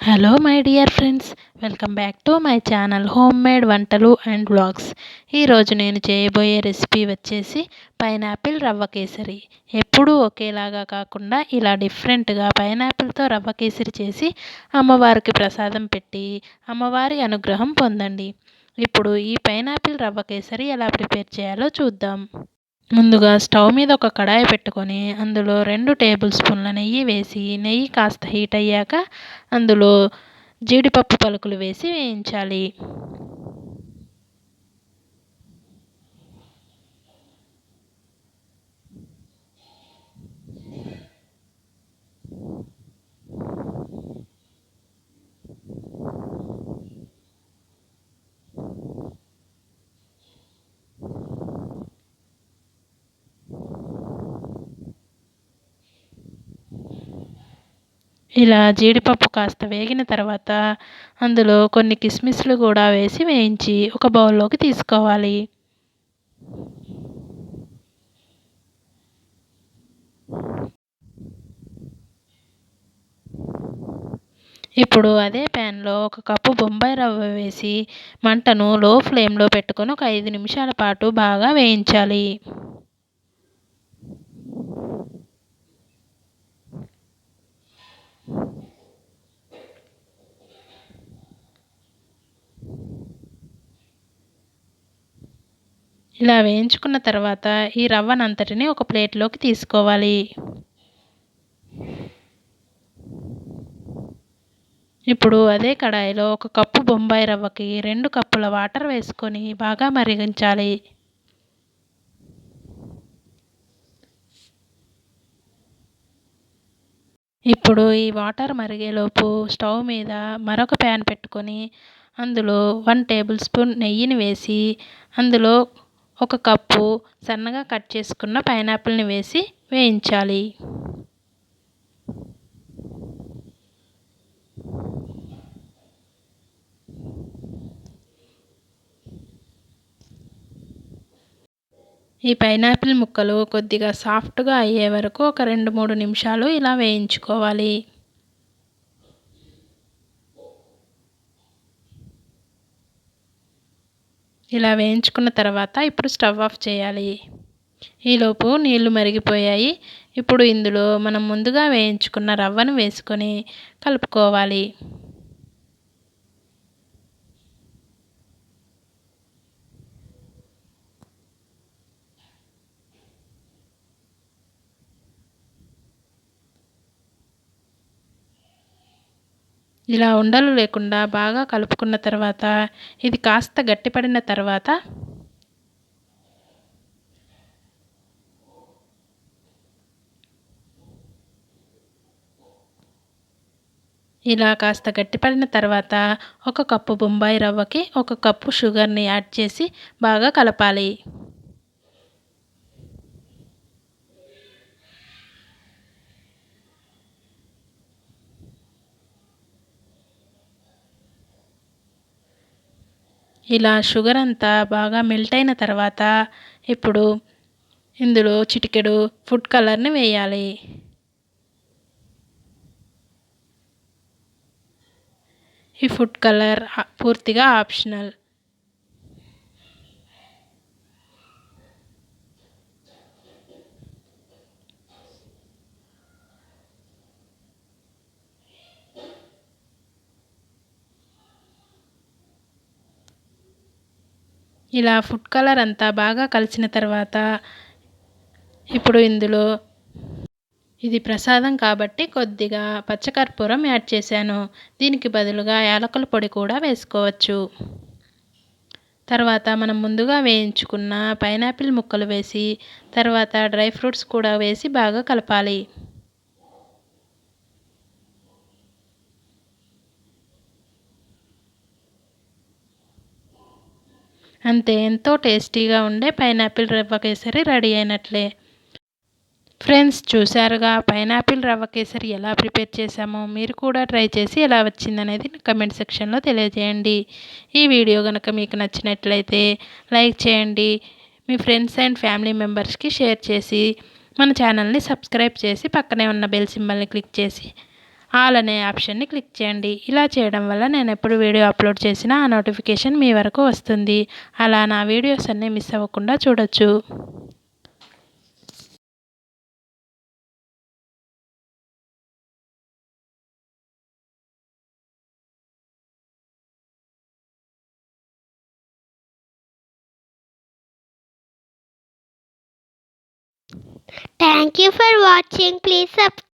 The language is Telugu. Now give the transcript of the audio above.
Hello my dear friends welcome back to my channel home made వంటలు అండ్ బ్లాగ్స్ ఈరోజు నేను చేయబోయే రెసిపీ వచ్చేసి పైనాపిల్ రవ్వ కేసరి. ఎప్పుడూ ఒకేలాగా కాకుండా ఇలా డిఫరెంట్గా పైనాపిల్తో రవ్వ కేసరి చేసి అమ్మవారికి ప్రసాదం పెట్టి అమ్మవారి అనుగ్రహం పొందండి. ఇప్పుడు ఈ పైనాపిల్ రవ్వ కేసరి ఎలా ప్రిపేర్ చేయాలో చూద్దాం. ముందుగా స్టవ్ మీద ఒక కడాయి పెట్టుకొని అందులో రెండు టేబుల్ స్పూన్ల నెయ్యి వేసి నెయ్యి కాస్త హీట్ అయ్యాక అందులో జీడిపప్పు పలుకులు వేసి వేయించాలి. ఇలా జీడిపప్పు కాస్త వేగిన తర్వాత అందులో కొన్ని కిస్మిస్లు కూడా వేసి వేయించి ఒక బౌల్లోకి తీసుకోవాలి. ఇప్పుడు అదే ప్యాన్లో ఒక కప్పు బొంబాయి రవ్వ వేసి మంటను లో ఫ్లేమ్లో పెట్టుకొని ఒక ఐదు నిమిషాల పాటు బాగా వేయించాలి. ఇలా వేయించుకున్న తర్వాత ఈ రవ్వనంతటిని ఒక ప్లేట్లోకి తీసుకోవాలి. ఇప్పుడు అదే కడాయిలో ఒక కప్పు బొంబాయి రవ్వకి రెండు కప్పుల వాటర్ వేసుకొని బాగా మరిగించాలి. ఇప్పుడు ఈ వాటర్ మరిగేలోపు స్టవ్ మీద మరొక ప్యాన్ పెట్టుకొని అందులో వన్ టేబుల్ స్పూన్ నెయ్యిని వేసి అందులో ఒక కప్పు సన్నగా కట్ చేసుకున్న పైనాపిల్ని వేసి వేయించాలి. ఈ పైనాపిల్ ముక్కలు కొద్దిగా సాఫ్ట్గా అయ్యే వరకు ఒక రెండు మూడు నిమిషాలు ఇలా వేయించుకోవాలి. ఇలా వేయించుకున్న తర్వాత ఇప్పుడు స్టవ్ ఆఫ్ చేయాలి. ఈలోపు నీళ్ళు మరిగిపోయాయి. ఇప్పుడు ఇందులో మనం ముందుగా వేయించుకున్న రవ్వను వేసుకొని కలుపుకోవాలి. ఇలా ఉండలు లేకుండా బాగా కలుపుకున్న తర్వాత ఇది కాస్త గట్టిపడిన తర్వాత ఇలా కాస్త గట్టిపడిన తర్వాత ఒక కప్పు బొంబాయి రవ్వకి ఒక కప్పు షుగర్ని యాడ్ చేసి బాగా కలపాలి. ఇలా షుగర్ అంతా బాగా మెల్ట్ అయిన తర్వాత ఇప్పుడు ఇందులో చిటికెడు ఫుడ్ కలర్ని వేయాలి. ఈ ఫుడ్ కలర్ పూర్తిగా ఆప్షనల్. ఇలా ఫుడ్ కలర్ అంతా బాగా కలిసిన తర్వాత ఇప్పుడు ఇందులో ఇది ప్రసాదం కాబట్టి కొద్దిగా పచ్చకర్పూరం యాడ్ చేశాను. దీనికి బదులుగా యాలకుల పొడి కూడా వేసుకోవచ్చు. తర్వాత మనం ముందుగా వేయించుకున్న పైనాపిల్ ముక్కలు వేసి తర్వాత డ్రై ఫ్రూట్స్ కూడా వేసి బాగా కలపాలి. అంతే ఎంతో టేస్టీగా ఉండే పైనాపిల్ రవ్వ కేసరి రెడీ అయినట్లే. ఫ్రెండ్స్ చూసారుగా పైనాపిల్ రవ్వ కేసరి ఎలా ప్రిపేర్ చేశామో? మీరు కూడా ట్రై చేసి ఎలా వచ్చిందనేది కమెంట్ సెక్షన్లో తెలియజేయండి. ఈ వీడియో కనుక మీకు నచ్చినట్లయితే లైక్ చేయండి మీ ఫ్రెండ్స్ అండ్ ఫ్యామిలీ మెంబర్స్కి షేర్ చేసి మన ఛానల్ని సబ్స్క్రైబ్ చేసి పక్కనే ఉన్న బెల్ సింబల్ని క్లిక్ చేసి ఆల్ అనే ఆప్షన్ని క్లిక్ చేయండి ఇలా చేయడం వల్ల నేను ఎప్పుడు వీడియో అప్లోడ్ చేసినా ఆ నోటిఫికేషన్ మీ వరకు వస్తుంది అలా నా వీడియోస్ అన్నీ మిస్ అవ్వకుండా చూడొచ్చు Thank you for watching. Please subscribe.